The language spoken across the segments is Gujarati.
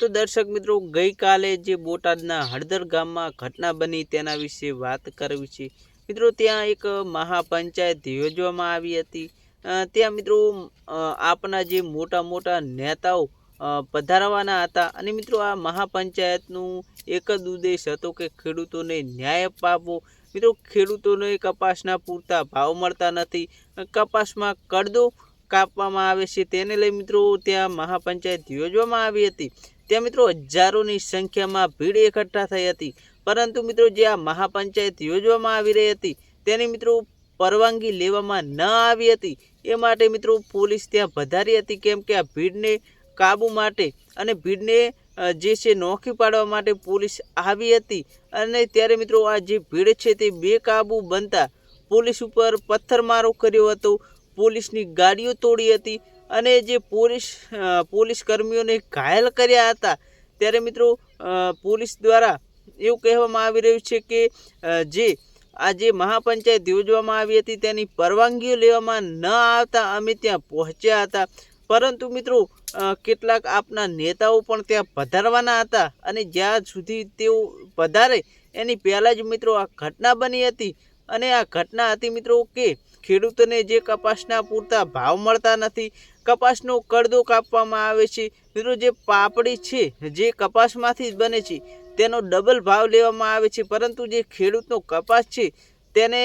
તો દર્શક મિત્રો, ગઈકાલે જે બોટાદના હળદર ગામમાં ઘટના બની તેના વિશે વાત કરવી છે. મિત્રો, ત્યાં એક મહાપંચાયત યોજવામાં આવી હતી. ત્યાં મિત્રો આપના જે મોટા મોટા નેતાઓ પધારવાના હતા. અને મિત્રો, આ મહાપંચાયતનું એક જ ઉદ્દેશ હતો કે ખેડૂતોને ન્યાય અપાવવો. મિત્રો, ખેડૂતોને કપાસના પૂરતા ભાવ મળતા નથી. કપાસમાં કરડો કાપવામાં આવે છે. તેને લઈ મિત્રો, ત્યાં મહાપંચાયત યોજવામાં આવી હતી. ત્યાં મિત્રો હજારોની સંખ્યામાં ભીડ એકઠા થઈ હતી. પરંતુ મિત્રો જે આ મહાપંચાયત યોજવામાં આવી રહી હતી, તેની મિત્રો પરવાનગી લેવામાં ન આવી હતી. એ માટે મિત્રો પોલીસ ત્યાં વધારી હતી કેમ કે આ ભીડને કાબૂ માટે અને ભીડને જે છે નોખી પાડવા માટે પોલીસ આવી હતી. અને ત્યારે મિત્રો આ જે ભીડ છે તે બેકાબૂ બનતા પોલીસ ઉપર પથ્થરમારો કર્યો હતો. પોલીસની ગાડીઓ તોડી હતી. અને જે પોલીસ પોલીસ કર્મીઓને ઘાયલ કર્યા હતા, ત્યારે મિત્રો પોલીસ દ્વારા એવું કહેવામાં આવી રહ્યું છે કે જે આ જે મહાપંચાયત યોજવામાં આવી હતી, તેની પરવાનગીઓ લેવામાં ન આવતા અમે ત્યાં પહોંચ્યા હતા. પરંતુ મિત્રો કેટલાક આપના નેતાઓ પણ ત્યાં પધારવાના હતા અને જ્યાં સુધી તેઓ પધારે, એની પહેલાં જ મિત્રો આ ઘટના બની હતી. અને આ ઘટના હતી મિત્રો, કે ખેડૂતોને જે કપાસના પૂરતા ભાવ મળતા નથી, કપાસનો કરદો કાપવામાં આવે છે. મિત્રો, જે પાપડી છે, જે કપાસમાંથી જ બને છે, તેનો ડબલ ભાવ લેવામાં આવે છે. પરંતુ જે ખેડૂતનો કપાસ છે, તેને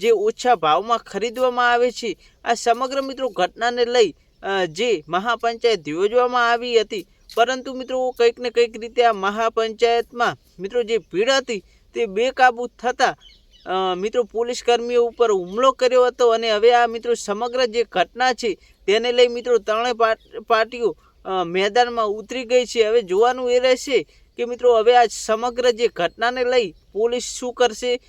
જે ઓછા ભાવમાં ખરીદવામાં આવે છે, આ સમગ્ર મિત્રો ઘટનાને લઈ જે મહાપંચાયત યોજવામાં આવી હતી. પરંતુ મિત્રો, કંઈક ને કંઈક રીતે આ મહાપંચાયતમાં, મિત્રો, જે ભીડ હતી, તે બેકાબૂ થતાં મિત્રો, પોલીસ કર્મીઓ ઉપર હુમલો કર્યો હતો અને હવે આ, મિત્રો, સમગ્ર જે ઘટના છે, તેને લઈ, મિત્રો ત્રણેય પાર્ટ- પાર્ટીઓ મેદાનમાં ઉતરી ગઈ છે. હવે જોવાનું એ રહેશે કે, મિત્રો, હવે આ સમગ્ર જે ઘટનાને લઈ પોલીસ શું કરશે?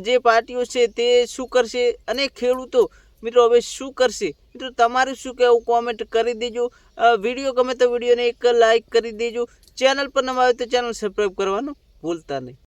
જે પાર્ટીઓ છે તે શું કરશે? અને ખેડૂતો, મિત્રો, હવે શું કરશે? મિત્રો, તમારું શું કહેવું? કોમેન્ટ કરી દેજો. વીડિયો ગમે તો વિડીયોને એક લાઈક કરી દેજો. ચેનલ પર નવા આવે તો ચેનલ સબસ્ક્રાઈબ કરવાનું ભૂલતા નહીં.